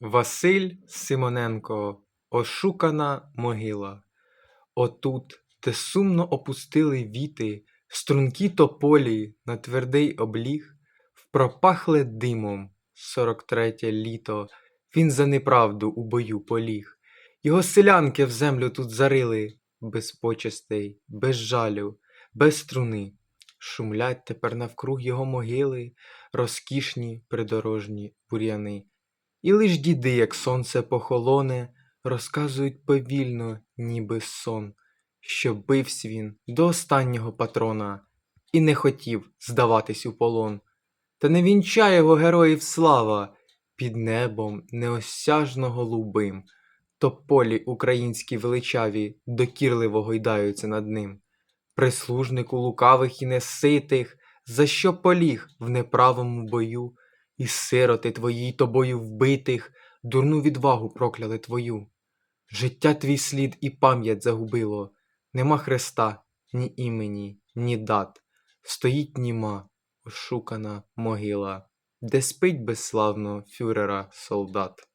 Василь Симоненко Ошукана могила. Отут, де сумно опустили віти Стрункі тополі на твердий обліг, В пропахле димом сорок третє літо Він за неправду у бою поліг. Його селянки в землю тут зарили, Без почестей, без жалю, без струни. Шумлять тепер навкруг його могили Розкішні придорожні бур'яни. І лиш діди, як сонце похолоне, Розказують повільно, ніби сон, Що бивсь він до останнього патрона І не хотів здаватись у полон. Та не вінчає його героїв слава Під небом неосяжно голубим, Тополі українські величаві Докірливо гойдаються над ним. Прислужнику лукавих і неситих, За що поліг в неправому бою, І сироти твої тобою вбитих Дурну відвагу прокляли твою. Життя твій слід і пам'ять загубило, Нема хреста, ні імені, ні дат, Стоїть німа, ошукана могила, Де спить безславно фюрера солдат.